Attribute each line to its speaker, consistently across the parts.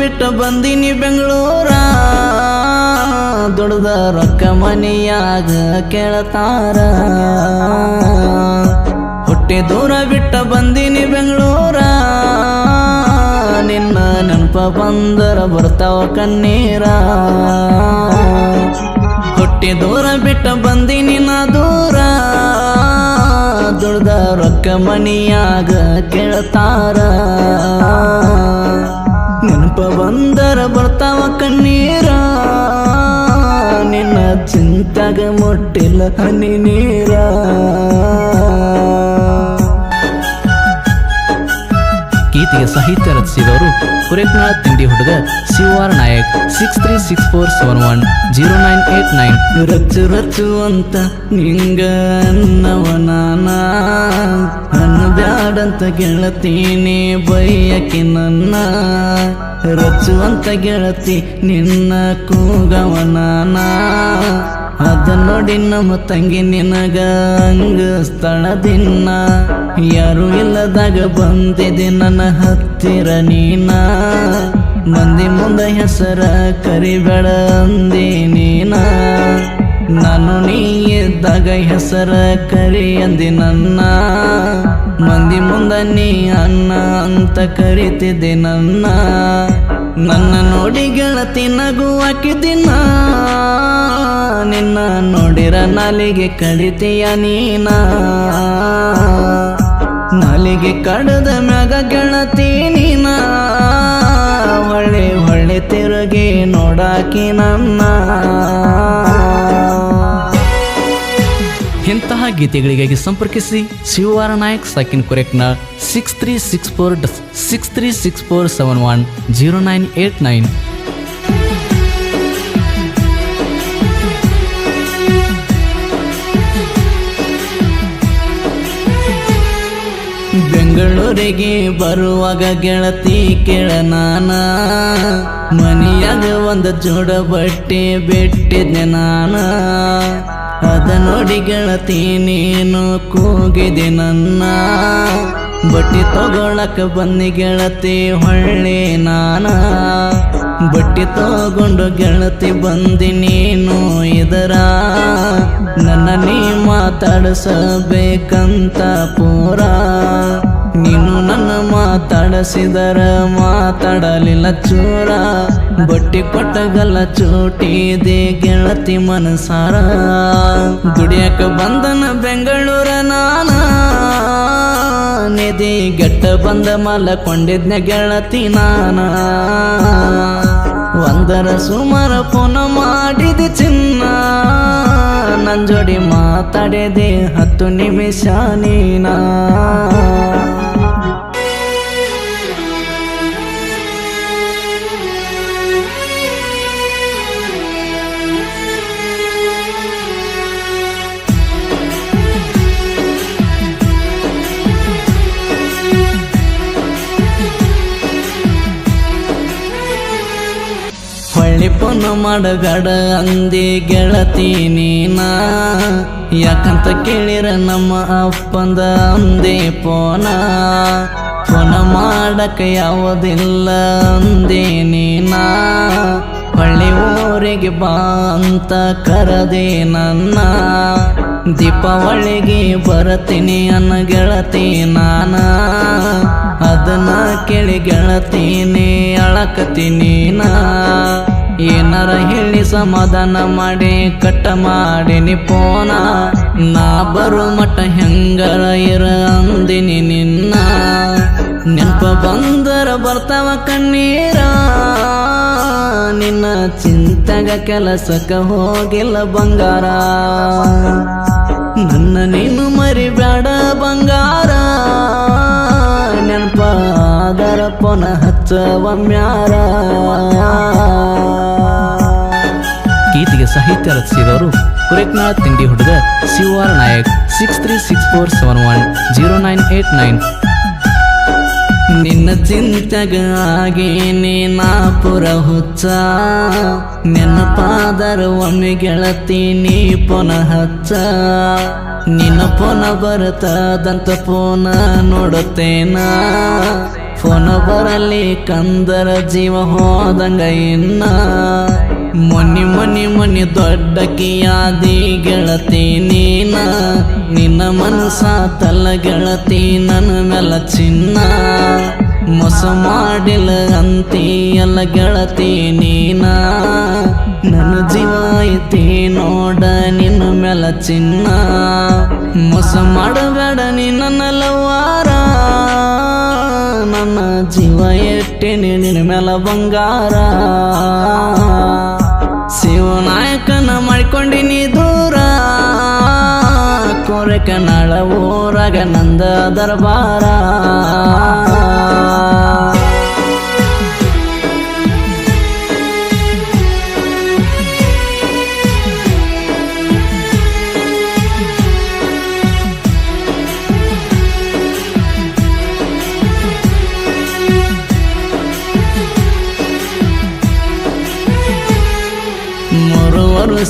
Speaker 1: ಬಿಟ್ಟು ಬಂದಿನಿ ಬೆಂಗಳೂರ. ದುಡ್ದ ರೊಕ್ಕ ಮನೆಯಾಗ ಕೇಳತಾರ. ಹುಟ್ಟಿ ದೂರ ಬಿಟ್ಟ ಬಂದಿನಿ ಬೆಂಗಳೂರ. ನಿನ್ನ ನೆನಪ ಬಂದರ ಬರ್ತಾವ ಕಣ್ಣೀರ. ಹೊಟ್ಟೆ ದೂರ ಬಿಟ್ಟ ಬಂದಿನಿ ನಾ ದೂರ. ದುಡ್ದ ರೊಕ್ಕ ಮನಿಯಾಗ ಕೇಳ್ತಾರ. ಬಂದರ ಬರ್ತಾವ ಕಣ್ಣೀರ. ನಿನ್ನ ಚಿಂತಾಗ ಮುಟ್ಟಿಲ್ಲ ಹನಿ ನೀರ.
Speaker 2: ಗೀತೆಯ ಸಾಹಿತ್ಯ ರಚಿಸಿದವರು ಕುರೆಕ್ನಾಳ್ ತಿಂಡಿ ಹುಡುಗ Shivar Nayak six three six four seven one zero nine eight nine
Speaker 1: Rachchu ರಚ್ಚು ಅಂತ ನಿಂಗ ಬ್ಯಾಡಂತ ಗೆಳತೀನಿ ಬೈಯಕಿ ನನ್ನ. ರಚ್ಚು ಅಂತ ಗೆಳತಿ ನಿನ್ನ ಕೂಗವನಾನ ಅದ ನೋಡಿ ನಮ್ಮ ತಂಗಿ ನಿನಗ ಹಂಗ ಸ್ಥಳದಿನ್ನ. ಯಾರು ಇಲ್ಲದಾಗ ಬಂದಿದೆ ನನ್ನ ಹತ್ತಿರ ನೀನ. ಮಂದಿ ಮುಂದೆ ಹೆಸರ ಕರಿಬೇಡ ಅಂದಿ ನೀನ. ನಾನು ನೀ ಇದ್ದಾಗ ಹೆಸರ ಕರಿ ಅಂದಿ ನನ್ನ. ಮಂದಿ ಮುಂದೆ ನೀ ಅನ್ನ ಅಂತ ಕರಿತಿದ್ದೆ ನನ್ನ. ನನ್ನ ನೋಡಿ ಗೆಳತಿ ನಗು ಹಾಕಿದಿನ ನಿನ್ನ ನೋಡಿರ ನಾಲಿಗೆ ಕಡಿತೀಯ ನೀನ. ನಾಲಿಗೆ ಕಡದ ಮ್ಯಾಗ ಗೆಳತಿ ನೀನ. ಒಳ್ಳೆ ಹೊಳ್ಳೆ ತಿರುಗಿ ನೋಡಾಕಿ ನನ್ನ.
Speaker 2: ಇಂತಹ ಗೀತೆಗಳಿಗಾಗಿ ಸಂಪರ್ಕಿಸಿ Shivara Nayak ಸಕಿನ್ Kurekna six three six four six three six four seven one zero nine eight nine
Speaker 1: ಬೆಂಗಳೂರಿಗೆ ಬರುವಾಗ ಗೆಳತಿ ಕೇಳ ನಾನ. ಮನಿಯಾಗ ಒಂದು ಜೋಡ ಬಟ್ಟೆ ಬಿಟ್ಟಿದ್ದೆ ನಾನ. ಅದ ನೋಡಿ ಗೆಳತಿ, ನೀನು ಕೂಗಿದೆ ನನ್ನ. ಬಟ್ಟೆ ತಗೊಳಕ ಬನ್ನಿ ಗೆಳತಿ, ಹೊಳ್ಳಿ ನಾನ. ಬಟ್ಟೆ ತಗೊಂಡು ಗೆಳತಿ ಬಂದಿ ನೀನು ಇದರ. ನನ್ನ ನೀ ಮಾತಾಡಿಸಬೇಕಂತ ಪೂರ. ನೀನು ನನ್ನ ಮಾತಾಡಿಸಿದರ ಮಾತಾಡಲಿಲ್ಲ ಚೂರ ಬಟ್ಟಿ ಕೊಟ್ಟಗಲ್ಲ ಚೋಟಿದೆ ಗೆಳತಿ ಮನಸಾರ. ದುಡಿಯಕ ಬಂದನ ಬೆಂಗಳೂರ ನಾನ. ನಿಧಿ ಗೆಟ್ಟ ಬಂದ ಮಲಕೊಂಡಿದ್ನ ಗೆಳತಿ ನಾನ. ಒಂದರ ಸುಮಾರ ಫೋನ ಮಾಡಿದ ಚಿನ್ನ. ನನ್ ಜೋಡಿ ಮಾತಾಡಿದೆ ಹತ್ತು ನಿಮಿಷ ನೀನಾ. ಮಾಡಬೇಡ ಅಂದಿ ಗೆಳತಿ ನೀನ. ಯಾಕಂತ ಕೇಳಿರ ನಮ್ಮ ಅಪ್ಪಂದ ಅಂದೆ ಪೋನ. ಪೋನ ಮಾಡಕ ಯಾವುದಿಲ್ಲ ಅಂದೆ ನೀನಾ. ಹಳ್ಳಿ ಊರಿಗೆ ಬಾ ಅಂತ ಕರದೆ ನನ್ನ. ದೀಪಾವಳಿಗೆ ಬರತೀನಿ ಅನ್ನ ಗೆಳತಿ ನಾನ. ಅದನ್ನ ಕೇಳಿ ಗೆಳತೀನಿ ಅಳಕತೀನಿ ನಾ ಏನಾರ ಹೇಳಿ ಸಮಾಧಾನ ಮಾಡಿ, ಕಟ್ಟ ಮಾಡಿನಿ ಪೋನ ನಾ ಬರು ಮಠ ಹೆಂಗರ ಇರ ಅಂದಿನಿ ನಿನ್ನ. ನೆನಪ ಬಂದರ ಬರ್ತಾವ ಕಣ್ಣೀರ. ನಿನ್ನ ಚಿಂತೆಗ ಕೆಲಸಕ್ಕೆ ಹೋಗಿಲ್ಲ ಬಂಗಾರ. ನನ್ನ ನೀನು ಮರಿಬೇಡ ಬಂಗಾರ. ನೆನಪಾದರ ಪುನಃ ಹಚ್ಚವಮ್ಯಾರ
Speaker 2: ಗೀತೆಗೆ ಸಾಹಿತ್ಯ ರಚಿಸಿದವರು ಕುರೆಕ್ನಾಥ್ ತಿಂಡಿ ಹುಡುಗ Shivar Nayak six three six four seven one zero nine eight nine
Speaker 1: ನಿನ್ನ ಚಿಂತೆಗಾಗಿ ನೀನ ಪುರ ಹುಚ್ಚ. ಪಾದರ ಒಮ್ಮೆ ಗೆಳತಿ ನೀ ಪುನಃ ಹಚ್ಚ. ನಿನ್ನ ಪೊನ ಬರತದಂತ ಪೊನ ನೋಡುತ್ತೇನ? ಫೋನ ಬರಲಿ ಕಂದರ ಜೀವ ಹೋದಂಗ ಇನ್ನ. ಮೊನ್ನಿ ಮೊನ್ನಿ ಮೊನ್ನಿ ದೊಡ್ಡಕಿಯಾದಿ ಗೆಳತಿ ನೀನ. ನಿನ್ನ ಮನಸ ತಲ್ಲ ಗೆಳತಿ ನನ್ನ ಮೇಲ ಚಿನ್ನ. ಮೋಸ ಮಾಡಿಲ್ಲ ಅಂತಿ ಎಲ್ಲ ಗೆಳತಿ ನೀನ. ನನ್ನ ಜೀವ ಐತಿ ನೋಡ ನಿನ್ನ ಮೆಲ ಚಿನ್ನ. ಮೋಸ ಮಾಡಬೇಡ ನೀ ನನ್ನ ನನ್ನ ಜೀವ ಎಟ್ಟೆ ನಿನ್ನ ಮೇಲ ಬಂಗಾರ. ಶಿವನಾಯಕನ ಮಾಡ್ಕೊಂಡಿನಿ ದೂರ. ಕೋರೆಕನಾಳ ಊರಾಗ ನಂದ ದರ್ಬಾರ.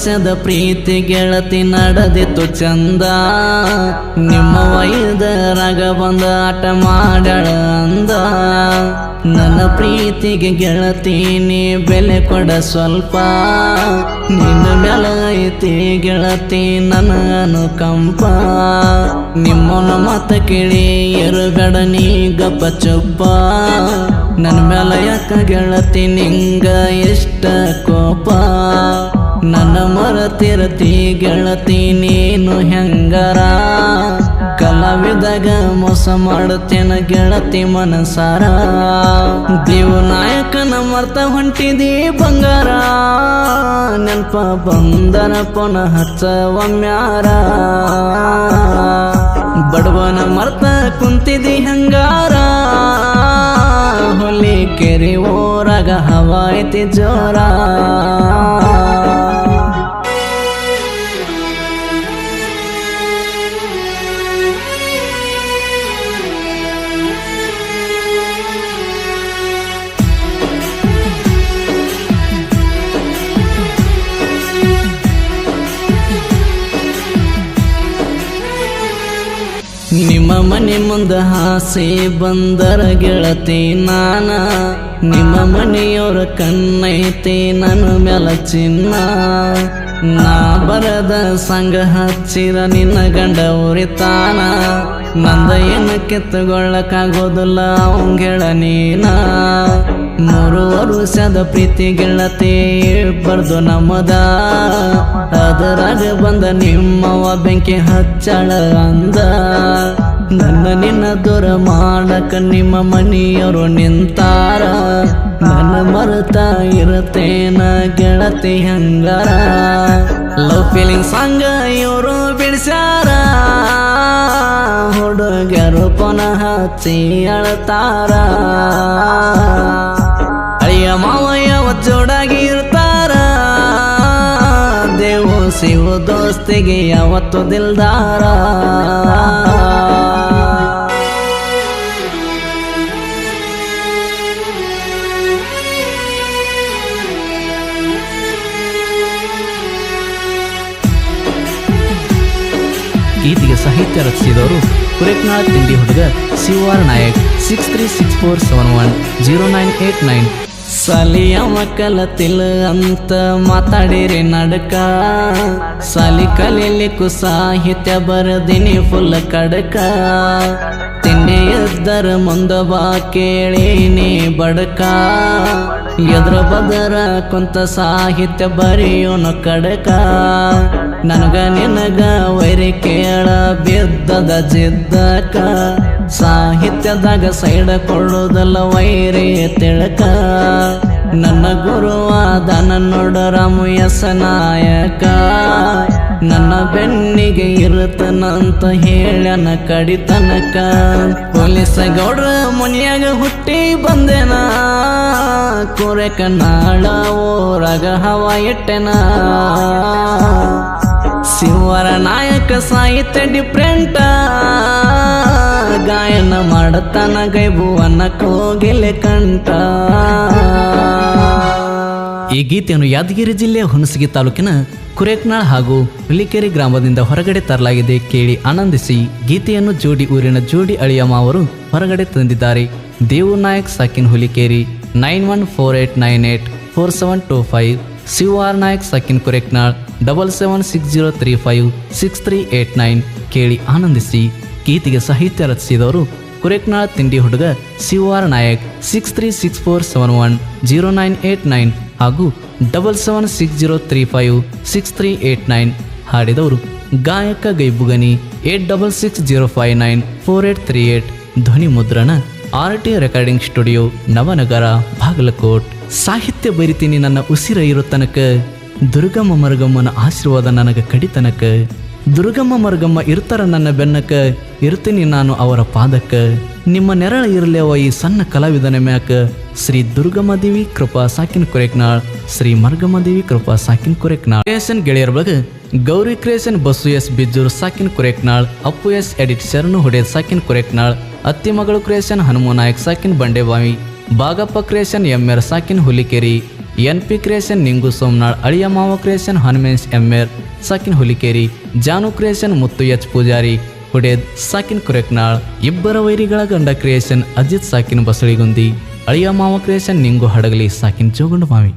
Speaker 1: ವರ್ಷದ ಪ್ರೀತಿ ಗೆಳತಿ ನಡೆದಿತ್ತು ಚಂದ. ನಿಮ್ಮ ವೈದರಾಗ ಬಂದ ಆಟ ಮಾಡ್ಯಾಳ ಅಂದ. ನನ್ನ ಪ್ರೀತಿಗೆ ಗೆಳತಿ, ನೀ ಬೆಲೆ ಕೊಡ ಸ್ವಲ್ಪ. ನಿನ್ನ ಮ್ಯಾಲ ಐತಿ ಗೆಳತಿ ನನ್ನ ಅನುಕಂಪ ನಿಮ್ಮನ ಮತ ಕೇಳಿ ಎರಗಡ ನೀ ಗಪ್ಪ ಚುಪ್ಪ. ನನ್ನ ಮೇಲೆ ಯಾಕ ಗೆಳತಿ, ನಿಂಗ ಎಷ್ಟ ಕೋಪ. ನನ್ನ ಮರತಿರತಿ ಗೆಳತಿ, ನೀನು ಹೆಂಗಾರ? ಕಲಾವಿದಾಗ ಮೋಸ ಮಾಡುತ್ತೇನ ಗೆಳತಿ ಮನಸಾರ? ದೇವನಾಯಕನ ಮರ್ತ ಹೊಂಟಿದಿ ಬಂಗಾರ. ನೆನಪ ಬಂದನ ಪುನಃ ಹಚ್ಚ ಒಮ್ಮ್ಯಾರ ಬಡವನ ಮರ್ತ ಕುಂತಿದಿ ಹಂಗಾರ? ಹೊಲಿ ಕೆರೆ ಓರಾಗ ಹವಾ ಐತಿ ಮನೆ ಮುಂದ ಹಾಸೆ ಬಂದರ ಗೆಳತಿ ನಾನ. ನಿಮ್ಮ ಮನೆಯವರ ಕಣ್ಣೈತಿ ನನ್ನ ಮ್ಯಾಲ ಚಿನ್ನ. ನಾ ಬರದ ಸಂಘ ಹಚ್ಚಿರ ನಿನ್ನ ಗಂಡ ಉರಿತಾನ. ನಂದ ಏನು ಕಿತ್ತುಕೊಳ್ಳಕ್ಕಾಗೋದಿಲ್ಲ ಅವಂಗೆಳ ನೀನ. ಮೂರು ವರ್ಷದ ಪ್ರೀತಿ ಗೆಳತಿ ಬರ್ದು ನಮ್ಮದ. ಅದರಾಗ ಬಂದ ನಿಮ್ಮವ ಬೆಂಕಿ ಹಚ್ಚಳ ಅಂದ. ನನ್ನ ನಿನ್ನ ದೊರ ಮಾಡಕ ನಿಮ್ಮ ಮನೆಯವರು ನಿಂತಾರ. ನನ್ನ ಮರೆತ ಇರತೇನ ಗೆಳತಿ ಹಂಗಾರ? ಲವ್ ಫೀಲಿಂಗ್ ಸಾಂಗ ಇವರು ಬಿಡಿಸ್ಯಾರ. ಹುಡುಗರು ಪುನಃ ಹಚ್ಚಿ ಅಳತಾರ. ಅಯ್ಯ ಮಾವಯ್ಯವ ಜೋಡಾಗಿ ಇರ್ತಾರ. ದೇವು ಶಿವ ದೋಸ್ತಿಗೆ ಯಾವತ್ತು ದಿಲ್ದಾರ.
Speaker 2: ಸಾಹಿತ್ಯ ರಚಿಸಿದವರು ಕುರೆಕ್ನಾಳ್ ತಿಂಡಿ ಹುಡುಗ Shivar Nayak six three six four seven one zero nine eight nine
Speaker 1: ಸಲಿಯವ ಕಲತಿಲ್ಲ ಅಂತ ಮಾತಾಡಿರಿ ನಡಕ. ಸಾಲಿ ಕಲೀಲಿಕ್ಕೂ ಸಾಹಿತ್ಯ ಬರದಿನಿ ಫುಲ್ ಕಡಕ. ತಿಂಡಿ ಎದ್ದರ ಮುಂದ ಬಾ ಕೇಳಿನಿ ಬಡಕ. ಎದ್ರ ಬದರ ಕುಂತ ಸಾಹಿತ್ಯ ಬರೆಯೋನು ಕಡಕ. ನನಗ ನಿನಗ ವೈರಿ ಕೇಳ ಬಿದ್ದದ ಜಿದ್ದಕ ಸಾಹಿತ್ಯದಾಗ ಸೈಡ ಕೊಳ್ಳುವುದಲ್ಲ ವೈರಿ ತಿಳಕ. ನನ್ನ ಗುರುವಾದ ನನ್ನೊಡ ರಾಮು ಎಸ ನಾಯಕ. ನನ್ನ ಬೆನ್ನಿಗೆ ಇರುತ್ತನಂತ ಹೇಳನ ಕಡಿತನಕ. ಪೊಲೀಸ ಗೌಡ್ರ ಮುನಿಯಾಗ ಹುಟ್ಟಿ ಬಂದೆನ. ಕೊರೆಕ ಕನ್ನಾಳ ಓರಾಗ ಹವಾ ಇಟ್ಟೆನ. ಶಿವರ ನಾಯಕ ಸಾಹಿತ್ಯ ಡಿಫ್ರೆಂಟ ಗಾಯನ ಮಾಡತನ ಗೈಬುವನ ಕೋಗಿಲೆ ಕಂಠ.
Speaker 2: ಈ ಗೀತೆಯನ್ನು ಯಾದಗಿರಿ ಜಿಲ್ಲೆಯ ಹುಣಸಗಿ ತಾಲೂಕಿನ ಕುರೇಕ್ನಾಳ್ ಹಾಗೂ ಹುಲಿಕೆರೆ ಗ್ರಾಮದಿಂದ ಹೊರಗಡೆ ತರಲಾಗಿದೆ ಕೇಳಿ ಆನಂದಿಸಿ ಗೀತೆಯನ್ನು ಜೋಡಿ ಊರಿನ ಜೋಡಿ ಅಳಿಯಮ್ಮ ಅವರು ಹೊರಗಡೆ ತಂದಿದ್ದಾರೆ. Devu Nayak ಸಾಕಿನ್ Hulikeri nine one four eight nine eight four seven two five. Shiva R Nayak ಸಾಕಿನ್ Kureknal double seven six zero three five six three eight nine ಕೇಳಿ ಆನಂದಿಸಿ. ಗೀತೆಗೆ ಸಾಹಿತ್ಯ ರಚಿಸಿದವರು ಕುರೆಕ್ನಾಳ್ ತಿಂಡಿ ಹುಡುಗ Shivara Nayak six three six four seven one zero nine eight nine ಹಾಗೂ double seven six zero three five six three eight nine ಹಾಡಿದವರು ಗಾಯಕ Gaibugani eight double six zero five nine four eight three eight ಧ್ವನಿ ಮುದ್ರಣ R T recording studio Navanagar Bagalkot. ಸಾಹಿತ್ಯ ಬರಿತೀನಿ ನನ್ನ ಉಸಿರ ಇರೋ ತನಕ. ದುರ್ಗಮ್ಮ ಮರುಗಮ್ಮನ ಆಶೀರ್ವಾದ ನನಗೆ ಕಡಿತನಕ ದುರ್ಗಮ್ಮ ಮರುಗಮ್ಮ ಇರ್ತಾರ ನನ್ನ ಬೆನ್ನಕ ಇರ್ತೀನಿ ನಾನು ಅವರ ಪಾದಕ್ಕ. ನಿಮ್ಮ ನೆರಳ ಇರಲೇವ ಈ ಸಣ್ಣ ಕಲಾವಿದನ ಮ್ಯಾಕ. ಶ್ರೀ ದುರ್ಗಮ್ಮ ದೇವಿ ಕೃಪಾ ಸಾಕಿನ ಕೊರೆಕ್ನಾಳ್, ಶ್ರೀ ಮರ್ಗಮ್ಮ ದೇವಿ ಕೃಪಾ ಸಾಕಿನ ಕೊರೆಕ್ನಾಳ್. ಕ್ರಿಯೇಷನ್ ಗೆಳೆಯರ ಬಗ್ಗೆ ಗೌರಿ ಕ್ರಿಯೇಷನ್ ಬಸ್ಸು ಎಸ್ ಬಿಜ್ಜೂರ್ ಸಾಕಿನ ಕೊರೆಕ್ನಾಳ್, ಅಪ್ಪು ಎಸ್ ಎಡಿಟ್ ಶರಣು ಹೊಡೆದ್ ಸಾಕಿನ ಕೊರೆಕ್ನಾಳ್ ಅತ್ತಿ ಮಗಳು ಕ್ರಿಯೇಷನ್ ಹನುಮ ನಾಯಕ್ ಸಾಕಿನ್ Bandebavi Bagappa creation Emmer ಸಾಕಿನ್ Hulikeri. N P creation Ningu Somanal, ಅಳಿಯ ಮಾವ ಕ್ರಿಯೇಷನ್ ಹನುಮೇಶ್ ಎಮ್ಮೆರ್, ಸಾಕಿನ್ ಹುಲಿಕೇರಿ, ಜಾನು ಕ್ರಿಯೇಷನ್ ಮುತ್ತು ಎಚ್ ಪೂಜಾರಿ, ಹುಡೇದ್ ಸಾಕಿನ್ ಕುರೆಕ್ನಾಳ್, ಇಬ್ಬರ ವೈರಿಗಳ ಗಂಡ ಕ್ರಿಯೇಷನ್ ಅಜಿತ್ ಸಾಕಿನ್ ಬಸಳಿಗುಂದಿ, ಅಳಿಯ ಮಾವ ಕ್ರಿಯೇಷನ್ ನಿಂಗು ಹಡಗಲಿ ಸಾಕಿನ್ ಜೋಗುಂಡ ಮಾವಿ.